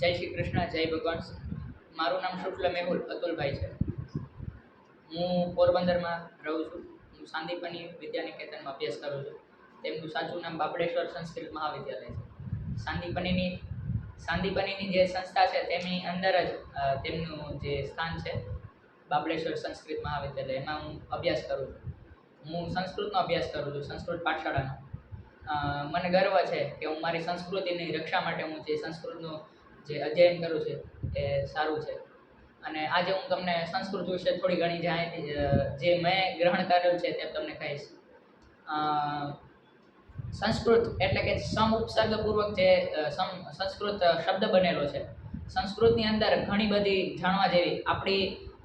જય શ્રી કૃષ્ણ, જય ભગવાન. મારું નામ શુક્લ મેહુલ અતુલભાઈ છે. હું પોરબંદરમાં રહું છું. હું સાંદીપની વિદ્યાનિકેતનમાં અભ્યાસ કરું છું. તેમનું સાચું નામ બાબડેશ્વર સંસ્કૃત મહાવિદ્યાલય છે. સાંદીપનીની સાંદીપનીની જે સંસ્થા છે, તેમની અંદર જ તેમનું જે સ્થાન છે બાબડેશ્વર સંસ્કૃત મહાવિદ્યાલય. એમાં હું અભ્યાસ કરું છું. હું સંસ્કૃતનો અભ્યાસ કરું છું, સંસ્કૃત પાઠશાળાનો. મને ગર્વ છે કે હું મારી સંસ્કૃતિની રક્ષા માટે હું જે સંસ્કૃતનું જે અધ્યયન કરું છું, એ સારું છે. અને આજે હું તમને સંસ્કૃત વિશે થોડી ઘણી જાણીતી જે મેં ગ્રહણ કરેલું છે તે તમને કહીશ. સંસ્કૃત એટલે કે સમ ઉપસર્ગપૂર્વક જે સમ, સંસ્કૃત શબ્દ બનેલો છે. સંસ્કૃતની અંદર ઘણી બધી જાણવા જેવી આપણી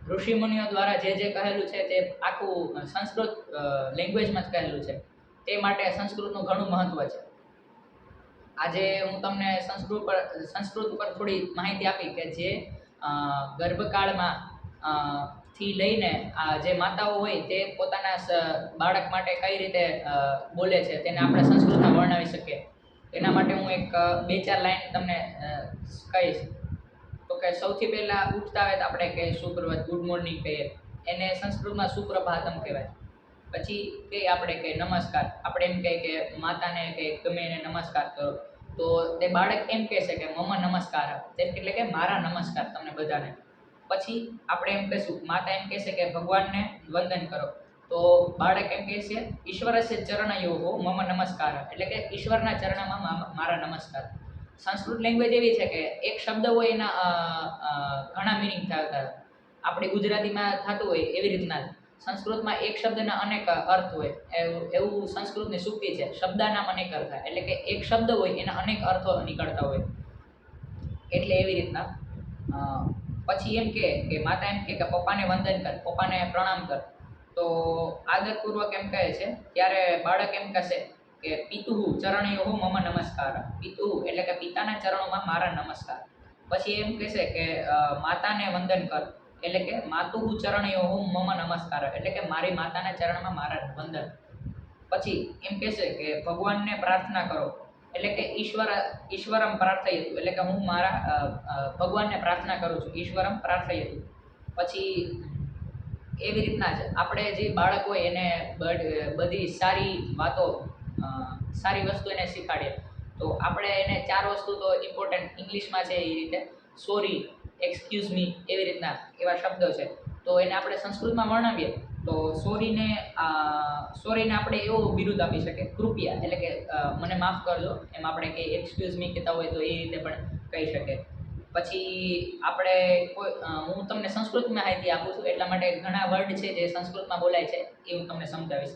ઋષિમુનિઓ દ્વારા જે જે કહેલું છે તે આખું સંસ્કૃત લેંગ્વેજમાં જ કહેલું છે. તે માટે સંસ્કૃતનું ઘણું મહત્ત્વ છે. આજે હું તમને સંસ્કૃત પર, સંસ્કૃત ઉપર થોડી માહિતી આપી કે જે ગર્ભકાળમાં થી લઈને આ જે માતાઓ હોય તે પોતાના બાળક માટે કઈ રીતે બોલે છે તેને આપણે સંસ્કૃતમાં વર્ણવી શકીએ. એના માટે હું એક બે ચાર લાઈન તમને કહીશ. તો કે સૌથી પહેલાં ઉઠતા હોય તો આપણે કહીએ સુપ્રભાત ગુડ મોર્નિંગ કહીએ. એને સંસ્કૃતમાં સુપ્રભાતમ કહેવાય. પછી કહીએ આપણે કે નમસ્કાર. આપણે એમ કહીએ કે માતાને કે ગમે એને નમસ્કાર કરો. તો તે બાળક એમ કહેશે કે, મમ્મા, નમસ્કાર એટલે કે, મારા નમસ્કાર તમને બધાને. પછી આપણે એમ કહીશું, માતા એમ કહેશે કે, ભગવાનને વંદન કરો. તો બાળક એમ કહેશે ઈશ્વરસ્ય ચરણયો મમ નમસ્કાર એટલે કે, ઈશ્વરના ચરણમાં મારા નમસ્કાર. સંસ્કૃત લેંગ્વેજ એવી છે કે, એક શબ્દ હોય એના ઘણા મિનિંગ થતા આપણી ગુજરાતીમાં થતું હોય એવી રીતના સંસ્કૃતમાં એક શબ્દના અનેક અર્થ હોય. એવું સંસ્કૃતની સૂક્તિ છે. શબ્દનામ અનેક અર્થ એટલે કે એક શબ્દ હોય, એના અનેક અર્થો નીકળતા હોય. એટલે એવી રીતના પછી એમ કે માતા એમ કે પપ્પાને વંદન કર, પપ્પાને પ્રણામ કર. તો આદરપૂર્વક એમ કહે છે, ત્યારે બાળક એમ કહેશે કે પિતુહુ ચરણયો મમ નમસ્કાર. પિતુ એટલે કે પિતાના ચરણોમાં મારા નમસ્કાર. પછી એમ કહેશે કે માતાને વંદન કર. એટલે કે માતુહુ ચરણયો મમ નમસ્કાર. એટલે કે મારી માતાના ચરણમાં મારા વંદન. પછી એમ કહેશે કે ભગવાનને પ્રાર્થના કરો. એટલે કે ઈશ્વર, ઈશ્વરમ પ્રાર્થયતું. એટલે કે હું મારા ભગવાનને પ્રાર્થના કરું છું. ઈશ્વરમ પ્રાર્થયતું. પછી એવી રીતના જ આપણે જે બાળક હોય એને બધી સારી વાતો સારી વસ્તુ એને શીખાડીએ. તો આપણે એને ચાર વસ્તુ તો ઇમ્પોર્ટન્ટ ઇંગ્લિશમાં છે એ રીતે. સોરી એક્સક્યુઝ મી એવી રીતના એવા શબ્દો છે. તો એને આપણે સંસ્કૃતમાં વર્ણવીએ, તો સોરીને સોરીને આપણે એવો બિરુદ આપી શકીએ. કૃપયા, એટલે કે મને માફ કરજો, એમ આપણે કે એક્સક્યુઝ મી કહેતા હોય તો એ રીતે પણ કહી શકે પછી આપણે કોઈ હું તમને સંસ્કૃત માહિતી આપું છું, એટલા માટે ઘણા વર્ડ છે જે સંસ્કૃતમાં બોલાય છે, એ હું તમને સમજાવીશ.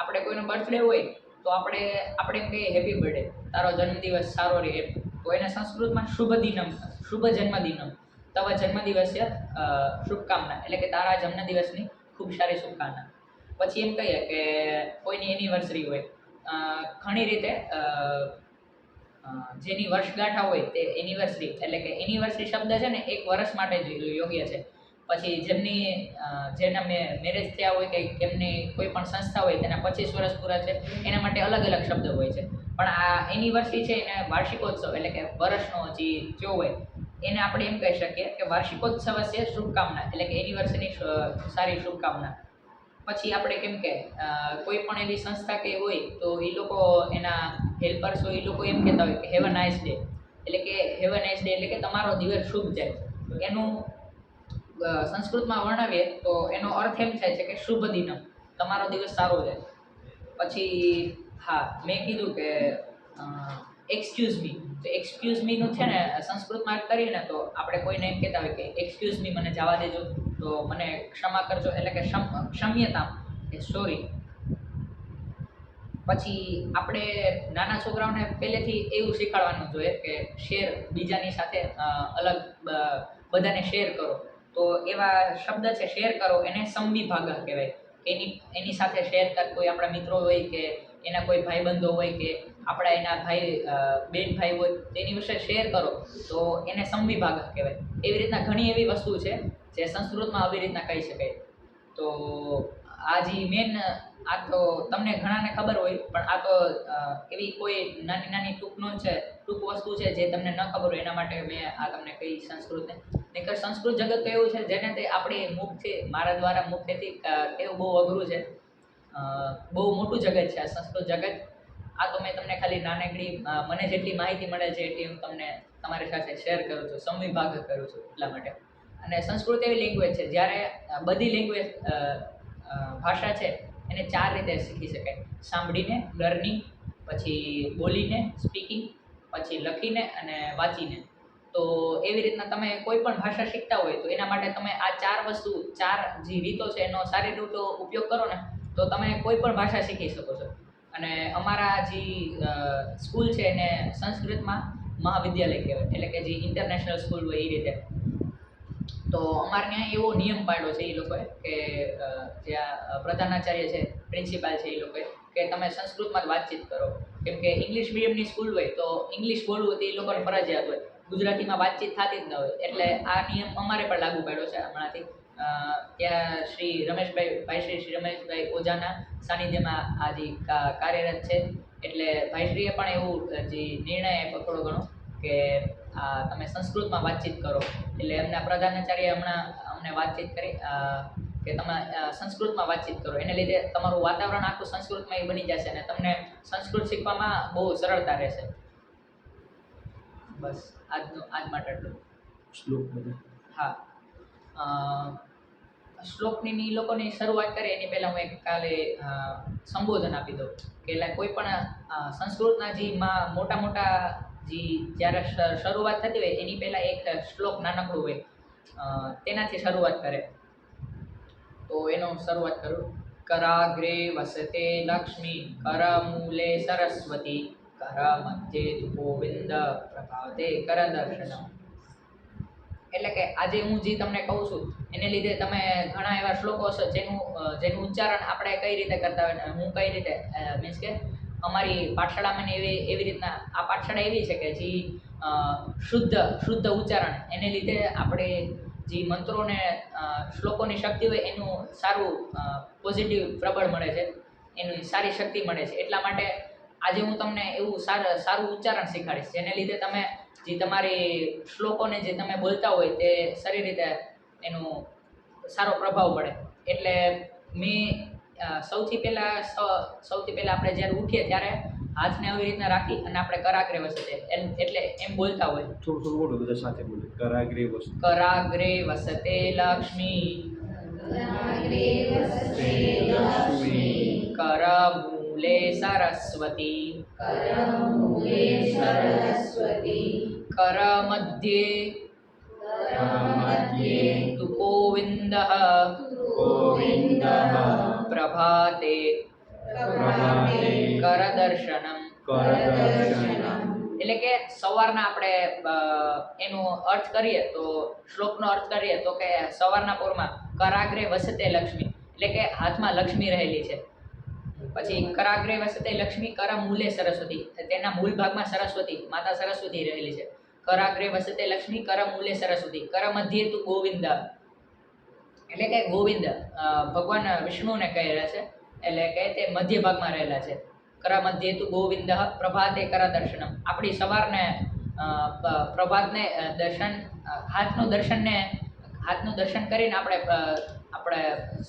આપણે કોઈનો બર્થડે હોય, તો આપણે આપણે એમ કહીએ હેપી બર્થડે તારો જન્મદિવસ સારો રહે તો એને સંસ્કૃતમાં શુભ દિનમ, શુભ જન્મદિનમ. તવ જન્મદિવસ્ય શુભકામના, એટલે કે તારા જન્મદિવસની ખૂબ સારી શુભકામના. પછી એમ કહીએ કે કોઈની એનિવર્સરી હોય ઘણી રીતે જેની વર્ષગાંઠા હોય તે એનિવર્સરી એટલે કે એનિવર્સરી શબ્દ છે ને, એક વર્ષ માટે જ યોગ્ય છે. પછી જેમની જેના મેરેજ થયા હોય કે એમની કોઈ પણ સંસ્થા હોય, તેના પચીસ વર્ષ પૂરા છે, એના માટે અલગ અલગ શબ્દ હોય છે. પણ આ એનિવર્સરી છે એને વાર્ષિકોત્સવ, એટલે કે વર્ષનો જે જો હોય એને આપણે એમ કહી શકીએ કે વાર્ષિકોત્સવ છે શુભકામના, એટલે કે એનિવર્સરીની સારી શુભકામના. પછી આપણે કેમ કે કોઈ પણ એવી સંસ્થા કે હોય તો એ લોકો એના હેલ્પર્સ હોય એ લોકો એમ કહેતા હોય કે હેવ અ નાઇસ ડે એટલે કે હેવ અ નાઇસ ડે એટલે કે, તમારો દિવસ શુભ જાય. એનું સંસ્કૃતમાં વર્ણવીએ તો એનો અર્થ એમ થાય છે કે, શુભ દિનમ. તમારો દિવસ સારો જાય. પછી, હા, મેં કીધું કે એક્સક્યુઝ મી તો એક્સક્યુઝ મીનું છે ને સંસ્કૃતમાં કરીએ ને તો આપણે કોઈને એમ કહેતા હોય કે એક્સક્યુઝ મી મને જવા દેજો. તો મને ક્ષમા કરજો, એટલે કે ક્ષમ્યતા. કે સોરી પછી આપણે નાના છોકરાઓને પહેલેથી એવું શીખવાડવાનું જોઈએ કે શેર બીજાની સાથે અલગ બધાને શેર કરો. તો એવા શબ્દ છે શેર કરો, એને સંવિભાગ કહેવાય. એની એની સાથે શેર કર, કોઈ આપણા મિત્રો હોય કે એના કોઈ ભાઈબંધો હોય કે આપણા એના ભાઈ બેન ભાઈ હોય, તેની વિશે શેર કરો, તો એને સંવિભાગ કહેવાય. એવી રીતના ઘણી એવી વસ્તુ છે જે સંસ્કૃતમાં આવી રીતના કહી શકાય. તો આ જે મેન આ તો તમને ઘણાને ખબર હોય, પણ આ તો એવી કોઈ નાની નાની ટૂંક નોંધ છે, ટૂંક વસ્તુ છે જે તમને ન ખબર હોય, એના માટે મેં આ તમને કહી સંસ્કૃતને. નહીંતર સંસ્કૃત જગત તો એવું છે જેને તે આપણી મુખથી, મારા દ્વારા મુખ્યથી કહેવું બહુ અઘરું છે. બહુ મોટું જગત છે આ સંસ્કૃત જગત. આ તો મેં તમને ખાલી નાનકડી મને જેટલી માહિતી મળે છે એટલી હું તમને તમારી સાથે શેર કરું છું, સંવિભાગ કરું છું એટલા માટે. અને સંસ્કૃત એવી લેંગ્વેજ છે, જ્યારે બધી લેંગ્વેજ ભાષા છે, એને ચાર રીતે શીખી શકાય. સાંભળીને લર્નિંગ પછી બોલીને સ્પીકિંગ પછી લખીને અને વાંચીને. તો એવી રીતના તમે કોઈ પણ ભાષા શીખતા હોય તો એના માટે તમે આ ચાર વસ્તુ, ચાર જે રીતો છે એનો સારી રીતે ઉપયોગ કરો ને તો તમે કોઈ પણ ભાષા શીખી શકો છો. અને અમારા જે સ્કૂલ છે એને સંસ્કૃતમાં મહાવિદ્યાલય કહેવાય. એટલે કે જે ઇન્ટરનેશનલ સ્કૂલ હોય એ રીતે. તો અમારે ત્યાં એવો નિયમ પાડ્યો છે એ લોકોએ કે જ્યાં પ્રધાનાચાર્ય છે, પ્રિન્સિપાલ છે એ લોકોએ, કે તમે સંસ્કૃતમાં જ વાતચીત કરો. કેમ કે ઇંગ્લિશ મીડિયમની સ્કૂલ હોય તો ઇંગ્લિશ બોલવું તે એ લોકોને ફરજિયાત હોય. ગુજરાતીમાં વાતચીત થતી જ ન હોય. એટલે આ નિયમ અમારે પણ લાગુ પાડ્યો છે હમણાંથી. ત્યાં શ્રી રમેશભાઈ ભાઈ શ્રી રમેશભાઈ ઓઝાના સાનિધ્યમાં આજે કાર્યરત છે. એટલે ભાઈશ્રીએ પણ એવું જે નિર્ણય આપ્યો થોડો ઘણો કે આ તમે સંસ્કૃતમાં વાતચીત કરો. એટલે એમના પ્રધાનાચાર્ય હમણાં અમને વાતચીત કરી કે તમે સંસ્કૃતમાં વાતચીત કરો. એને લીધે તમારું વાતાવરણ આખું સંસ્કૃતમાં એ બની જશે અને તમને સંસ્કૃત શીખવામાં બહુ સરળતા રહેશે. બસ આજનું આજ માટે એટલું શ્લોક બધા. હા. શ્લોકની એ લોકોની શરૂઆત કરે, એની પહેલાં હું એક કાલે સંબોધન આપી દઉં કે એટલે કોઈ પણ સંસ્કૃતના જે માં, મોટા મોટા જે જ્યારે શરૂઆત થતી હોય, એની પહેલાં એક શ્લોક નાનકડું હોય તેનાથી શરૂઆત કરે. તો એનો શરૂઆત કરું. કરાગ્રે વસતે લક્ષ્મી, કરમૂલે સરસ્વતી, કર મધ્યે ગોવિંદ પ્રભાતે કર દર્શનમ. એટલે કે આજે હું જે તમને કહું છું, એને લીધે તમે ઘણા એવા શ્લોકો છે જેનું જેનું ઉચ્ચારણ આપણે કઈ રીતે કરતા હોય હું કઈ રીતે મીન્સ કે અમારી પાઠશાળામાં એવી એવી રીતના, આ પાઠશાળા એવી છે કે જે શુદ્ધ શુદ્ધ ઉચ્ચારણ, એને લીધે આપણે જે મંત્રોને શ્લોકોની શક્તિ હોય એનું સારું પોઝિટિવ પ્રબળ મળે છે, એની સારી શક્તિ મળે છે. એટલા માટે આજે હું તમને એવું સારું સારું ઉચ્ચારણ શીખવાડીશ, જેને લીધે તમે જે તમારી શ્લોકોને જે તમે બોલતા હોય તે સારી રીતે એનું સારો પ્રભાવ પડે. એટલે મેં સૌથી પહેલાં સૌથી પહેલાં આપણે જ્યારે ઉઠીએ ત્યારે હાથને આવી રીતના રાખી અને આપણે કરાગ્રે વસતે એમ- એટલે એમ બોલતા હોય. થોડું થોડું બોલું બધા સાથે બોલે. કરાગ્રે વસતે. કરાગ્રે વસતે લક્ષ્મી. કરમૂલે સરસ્વતી. કરમધ્યે મધ્યે તુ तु गोविन्दः। કરદર્શનમ કરદર્શનમ એટલે કે સવારના આપણે એનો અર્થ કરીએ તો શ્લોકનો અર્થ કરીએ તો કે સવારના પોરમાં કરાગ્રે વસતે લક્ષ્મી. એટલે કે હાથમાં લક્ષ્મી રહેલી છે. પછી કરાગ્રે વસતે લક્ષ્મી કર મૂલે સરસ્વતી. તેના મૂળ ભાગમાં સરસ્વતી માતા સરસ્વતી રહેલી છે. કરાગ્રે વસતે લક્ષ્મી કર મૂલે સરસ્વતી. કર મધ્યે તું ગોવિંદ. એટલે કે ગોવિંદ. ભગવાન વિષ્ણુને કહેલા છે. એટલે કે તે મધ્ય ભાગમાં રહેલા છે. કર મધ્યે તું ગોવિંદ, પ્રભાતે કર દર્શનમ. આપણી સવારને પ્રભાતને દર્શન હાથનું દર્શનને, હાથનું દર્શન કરીને આપણે આપણે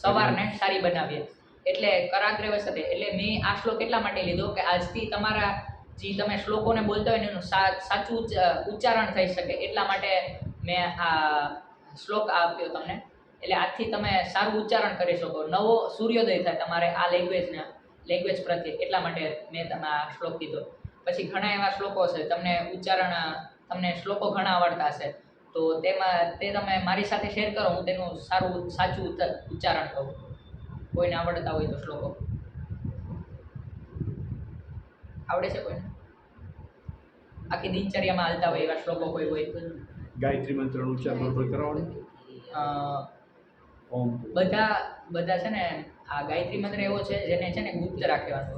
સવારને સારી બનાવીએ. એટલે કરાગ્રે વસતે. એટલે મેં આ શ્લોક એટલા માટે લીધો કે આજથી તમારા જે તમે શ્લોકોને બોલતા હોય એનું સાચું ઉચ્ચારણ થઈ શકે. એટલા માટે મેં આ શ્લોક આપ્યો તમને. એટલે આજથી તમે સારું ઉચ્ચારણ કરી શકો. નવો સૂર્યોદય થાય તમારે આ લેંગ્વેજના લેંગ્વેજ પ્રત્યે. એટલા માટે મેં તમે આ શ્લોક કીધો. પછી ઘણા એવા શ્લોકો છે. તમને ઉચ્ચારણ, તમને શ્લોકો ઘણા આવડતા હશે. તો તેમાં, તે તમે મારી સાથે શેર કરો. હું તેનું સારું, સાચું ઉચ્ચારણ કહું કોઈને આવડતા હોય તો શ્લોકો. આવડે છે કોઈને? આખી દિનચર્યામાં હાલતા હોય એવા શ્લોકો કોઈ હોય ગાયત્રી મંત્રનો ઉચ્ચાર બરોબર કરાવવાનો? બધા બધા છે ને આ ગાયત્રી મંત્ર એવો છે જેને છે ને ગુપ્ત રાખવાનો.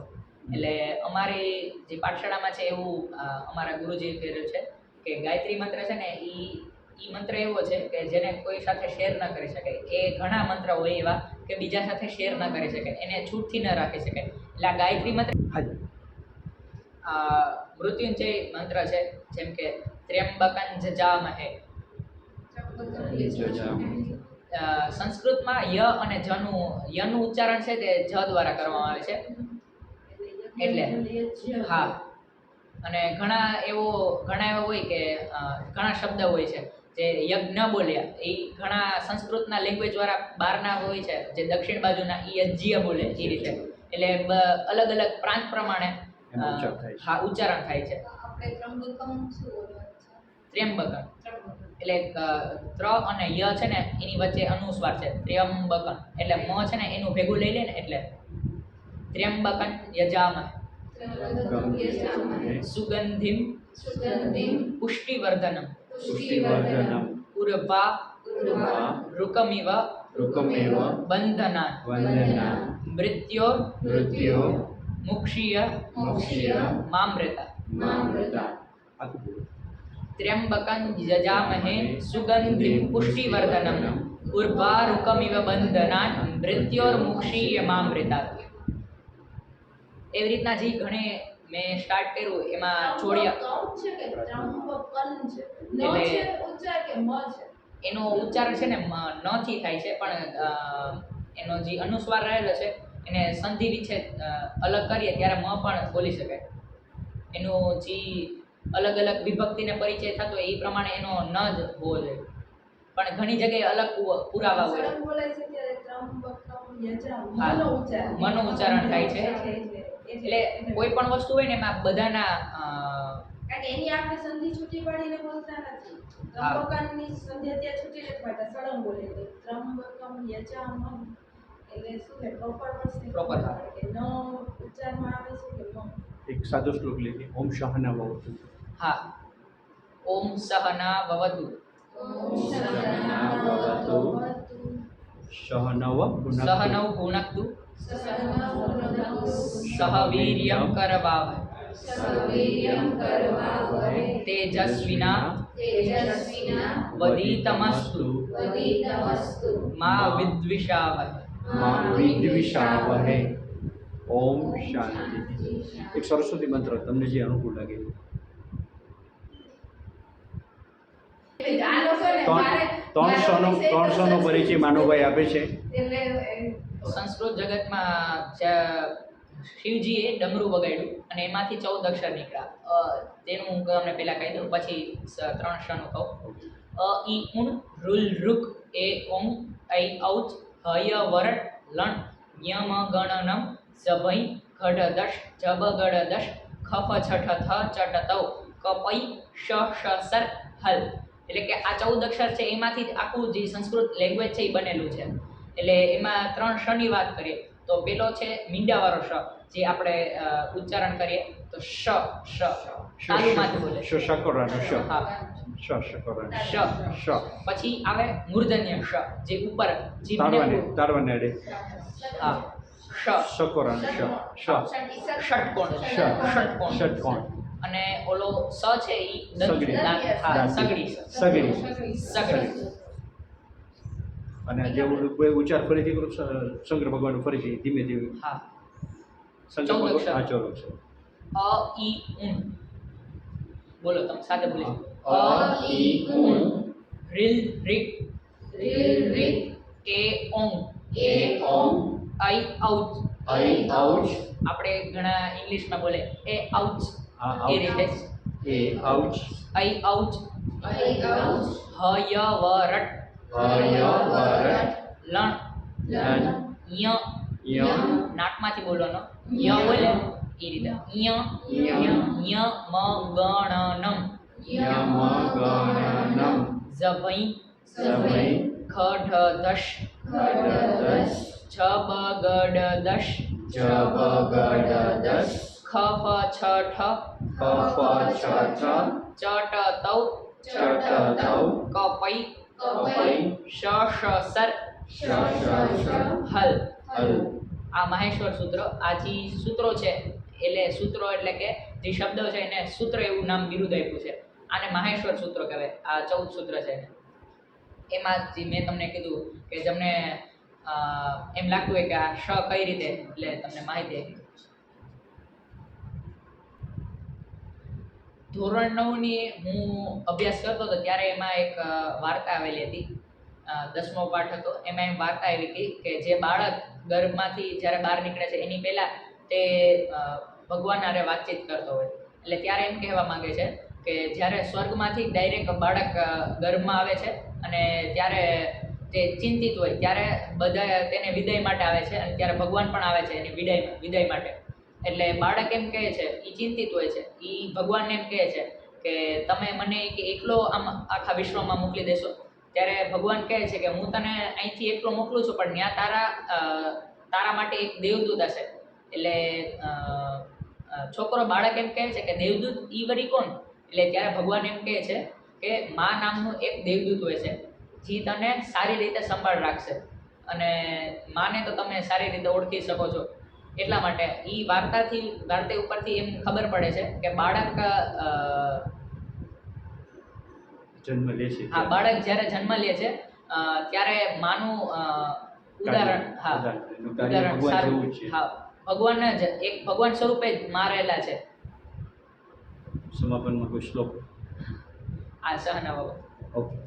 એટલે અમારી જે પાઠશાળામાં છે એવું અમારા ગુરુજીએ કહેલું છે કે ગાયત્રી મંત્ર છે ને એ એ મંત્ર એવો છે કે જેને કોઈ સાથે શેર ન કરી શકે. એ ઘણા મંત્ર હોય એવા કે બીજા સાથે શેર ન કરી શકે. એને છૂટથી ન રાખી શકે. એટલે આ ગાયત્રી મંત્ર હાજી. મૃત્યુંજય મંત્ર છે જેમ કે ત્ર્યંબકં જજામહે. સંસ્કૃતમાં ય અને જનું યનું ઉચ્ચારણ છે તે જ દ્વારા કરવામાં આવે છે. એટલે હા. અને ઘણા એવો ઘણા એવા હોય કે ઘણા શબ્દ હોય છે જે યજ્ઞ બોલ્યા. એ ઘણા સંસ્કૃતના લેંગ્વેજ વાળા બહારના હોય છે જે દક્ષિણ બાજુના એ યજ્ઞ બોલે એ રીતે. એટલે અલગ અલગ પ્રાંત પ્રમાણે હા ઉચ્ચારણ થાય છે. ત્રંબકમ. એટલે ત્ર અને ય છે ને એની વચ્ચે અનુસ્વાર છે. ત્ર્યંબકન એટલે મ છે ને એનું ભેગું લઈ લે ને એટલે ત્ર્યંબકન યજામહ સુગંધિમ. સુગંધિમ. પુષ્ટિવર્ધનમ. પુષ્ટિવર્ધનમ. ઉર્વા. રુકમિવ. રુકમિવ. બંધના વંદના. મૃત્યો. મૃત્યો. મુક્ષીય મામૃતા. ત્ર્યંબકં જજામહે સુગંધિ પુષ્ટિવર્ધનમ ઉર્વારુકમિવ બંધનાન મૃત્યોર્મુક્ષીય મામ્રતા એવી રીતના જે ઘણે મેં સ્ટાર્ટ કર્યું એમાં જોડિયા છે કે છે? ન એટલે- છે ઉચ્ચાર કે મ છે? એનો ઉચ્ચારણ છે ને મ- ન થી થાય છે પણ એનો જે અનુસ્વાર રહેલો છે એને સંધિ વિચ્છેદ અલગ કરીએ ત્યારે મ પણ બોલી શકાય એનું જે અલગ અલગ વિભક્તિને પરિચય થતો એ પ્રમાણે એનો ન જ હોવો જોઈએ પણ ઘણી જગ્યાએ અલગ પુરાવા હોય. મનો ઉચ્ચારણ થાય છે. એટલે- કોઈ પણ વસ્તુ હોય ને એમાં બધાના કારણ કે એની આપણે સંધિ છૂટી પાડીને બોલતા નથી હા. ત્રંબકનની સંધિ અત્યારે છૂટી નથી પાડતા સળંગ બોલે ત્રંબકમ યજામહ એટલે શું છે પ્રોપર વર્ડ Proper, હા. કે ન ઉચ્ચારમાં આવે છે કે ન એક સાદો શ્લોક લખી ઓમ શાહના ભવતુ. હા. ઓમ સહના ભવતુ. સહનવ પુનઃ સહનૌ ભુનક્તુ સહ વીર્યં કરવાવહૈ. તેજસ્વિના વદીતમસ્તુ. મા વિદ્વિષાવહૈ. મા વિદ્વિષાવહે ઓમ શાંતિ. એક સરસ્વતી મંત્ર તમને જે અનુકૂળ લાગે. પરિચય માનવભાઈ આપે છે. સંસ્કૃત જગતમાં શિવજીએ ડમરું વગાડ્યું અને એમાંથી ચૌદ અક્ષર નીકળ્યા. અ, તેનું હું તમને પહેલાં કહી દઉં પછી ત્રણ ક્ષણું કહું. અ ઈ ઉણ રુલ રુક એ ઓમ ઐ ઔચ હય વરટ લણ યમ ગણનમ સભઈ ઘડ દશ જબ ગડ દશ ખફ છઠ થ ચટ તૌ કપૈ શ શ સર હલ એટલે કે આ ચૌદ અક્ષર છે એમાંથી જ આખું જે સંસ્કૃત લેંગ્વેજ છે એ બનેલું છે એટલે એમાં ત્રણ શની વાત કરીએ તો પેલો છે મીંડાવાળો શ જે આપણે ઉચ્ચારણ કરીએ તો શ શ તાલુમાંથી બોલે શ હા શ શકોરણ શ. શ. પછી આવે મૂર્ધન્ય શ જે ઉપર જીભને તારવાને તારવાને અડે હા. શ. શકોરણ શ. શ. ષટકોણ. ષ ષટકોણ. ષટકોણ. અને ઓલો સ છે ઈ સગડી. સગડી સગડી. સગડી. અને જે ઉચ્ચાર ફરીથી કરું શંકર ભગવાન ફરીથી ધીમે ધીમે. હા. શંકર ભગવાન અક્ષર. હા છે અ ઈ ઉન. બોલો તમે સાથે બોલી અ, ઈ, ઉન. રીલ રીક એ ઓમ આઈ આઉચ. આઈ આઉચ. આપણે ઘણા ઇંગ્લિશમાં બોલે એ આઉચ. એ રીતે. એ આઉચ. આઈ આઉચ. હય વરટ હય વરટ લણ. લણ. ય. ય. નાકમાંથી બોલવાનો. ય બોલે. એ રીતે. ય. ય. ય. મ. ગણનમ યમ ગણનમ ઝભઈ સમય ખઢ દશ દશ છબ ગડ દશ જબ ગડ દશ ખફ છઠ ખફ છઠ ચટ તૌ ચટ તૌ કપૈ કપૈ શ શ સર શ શ શ હલ હલ આ મહેશ્વર સૂત્ર આ જે સૂત્રો છે. એટલે સૂત્રો એટલે કે જે શબ્દો છે એને સૂત્ર એવું નામ બિરુદ આપ્યું છે. આને માહેશ્વર સૂત્ર કહેવાય આ ચૌદ સૂત્ર છે એમાં મેં તમને કીધું કે જેમને અ, એમ લાગતું હોય કે આ શ કઈ રીતે એટલે તમને માહિતી આપી ધોરણ નવની હું અભ્યાસ કરતો હતો ત્યારે એમાં એક વાર્તા આવેલી હતી. દસમો પાઠ હતો. એમાં એમ વાર્તા આવી હતી કે જે બાળક ગર્ભમાંથી જ્યારે બહાર નીકળે છે એની પહેલાં તે ભગવાન હારે વાતચીત કરતો હોય. એટલે ત્યારે એમ કહેવા માંગે છે કે જ્યારે સ્વર્ગમાંથી ડાયરેક્ટ બાળક ગર્ભમાં આવે છે અને ત્યારે તે ચિંતિત હોય, ત્યારે બધા તેને વિદાય માટે આવે છે અને ત્યારે ભગવાન પણ આવે છે એની વિદાય વિદાય માટે. એટલે બાળક એમ કહે છે એ ચિંતિત હોય છે એ ભગવાનને એમ કહે છે કે તમે મને એકલો આમ આખા વિશ્વમાં મોકલી દેશો. ત્યારે ભગવાન કહે છે કે હું તને અહીંથી એકલો મોકલું છું, પણ ત્યાં તારા તારા માટે એક દેવદૂત હશે. એટલે છોકરો બાળક એમ કહે છે કે દેવદૂત ઈ વરી કોણ? એટલે ત્યારે ભગવાન એમ કહે છે કે મા નામનું એક દેવદૂત હોય છે જે તને સારી રીતે સંભાળ રાખશે. અને માને તો તમે સારી રીતે ઓળખી શકો છો. એટલા માટે એ વાર્તાથી વાર્તા ઉપરથી એમ ખબર પડે છે કે બાળક જન્મ લે છે હા બાળક જ્યારે જન્મ લે છે ત્યારે માનું અ, ઉદાહરણ હા ઉદાહરણ. સારું. હા ભગવાન જ એક ભગવાન સ્વરૂપે જ મારેલા છે. સમાપનમાં કોઈ શ્લોક? આ સહના બાબત ઓકે.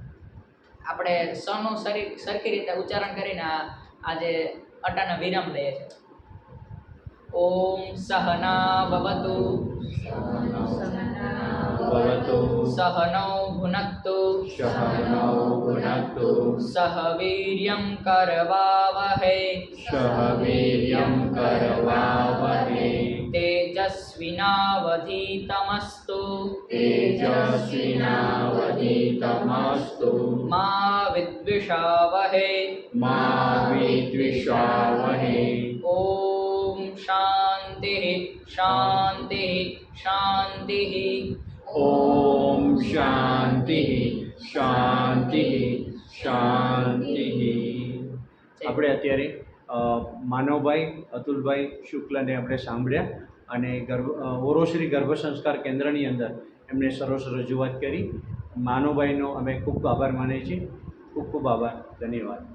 આપણે સનું સરી સરખી રીતે ઉચ્ચારણ કરીને આજે અટાના વિરામ લઈએ છીએ. ઓમ સહના ભવતુ ભવતુ સહનૌ ભુનક્તુ. સહનૌ ભુનક્તુ. સહ વીર્યં કરવાવહે. સહ વીર્યં કરવાવહે. તેજસ્વિનાવધીતમસ્તુ તેજસ્વિનાવધીતમસ્તુ મા વિદ્વિષાવહે મા વિદ્વિષાવહે ઓમ શાંતિ શાંતિ શાંતિ ઓમ શાંતિ શાંતિ શાંતિ આપણે અત્યારે માનવભાઈ અતુલભાઈ શુક્લને આપણે સાંભળ્યા. અને ગર્ભ ઓરોશ્રી ગર્ભ સંસ્કાર કેન્દ્રની અંદર એમણે સરસ રજૂઆત કરી. માનુભાઈનો અમે ખૂબ આભાર માનીએ છીએ. ખૂબ ખૂબ આભાર. ધન્યવાદ.